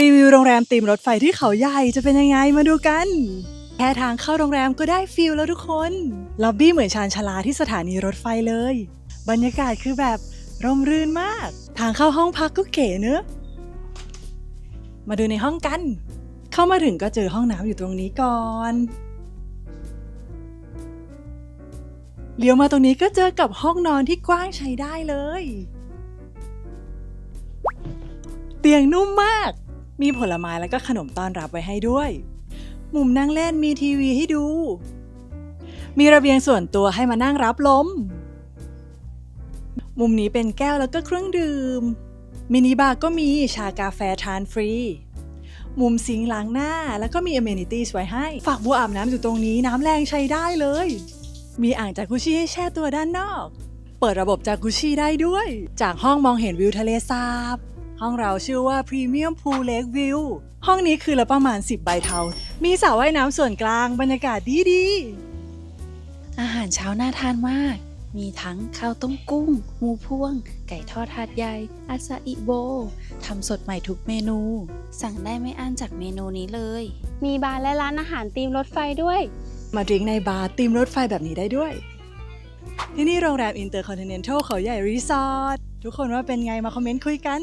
รีวิวโรงแรมตีมรถไฟที่เขาใหญ่จะเป็นยังไงมาดูกัน แค่ทางเข้าโรงแรมก็ได้ฟิลแล้วทุกคน ล็อบบี้เหมือนชานชาลาที่สถานีรถไฟเลย บรรยากาศคือแบบร่มรื่นมาก ทางเข้าห้องพักก็เก๋เนอะ มาดูในห้องกัน เข้ามาถึงก็เจอห้องน้ำอยู่ตรงนี้ก่อนเลี้ยวมาตรงนี้ก็เจอกับห้องนอนที่กว้างใช้ได้เลย เตียงนุ่มมาก มีผลไม้แล้วก็ขนมต้อนรับไว้ให้ด้วย มุมนั่งเล่นมีทีวีให้ดู มีระเบียงส่วนตัวให้มานั่งรับลม มุมนี้เป็นแก้วแล้วก็เครื่องดื่ม มินิบาร์ก็มีชากาแฟทานฟรี มุมซิงล้างหน้าแล้วก็มี amenities ไว้ให้ ฝากบัวอาบน้ำอยู่ตรงนี้น้ำแรงใช้ได้เลย มีอ่างจากุชิให้แช่ตัวด้านนอก เปิดระบบจากุชิได้ด้วย จากห้องมองเห็นวิวทะเลสาบ ห้องเราชื่อว่า Premium Pool Lake View ห้องนี้คือละประมาณ 10 ใบเทา มีสระว่ายน้ำส่วนกลางบรรยากาศดีดีๆอาหารเช้าน่าทานมาก มีทั้งข้าวต้มกุ้ง หมูพวง ไก่ทอดถาดใหญ่อาซาอิโบทำสดใหม่ทุกเมนู สั่งได้ไม่อั้นจากเมนูนี้เลย มีบาร์และร้านอาหารธีมรถไฟด้วย มาดริงก์ในบาร์ตีมรถไฟแบบนี้ได้ด้วย ที่นี่โรงแรม Intercontinental เขาใหญ่รีสอร์ททุกคนว่าเป็นไงมาคอมเมนต์คุยกัน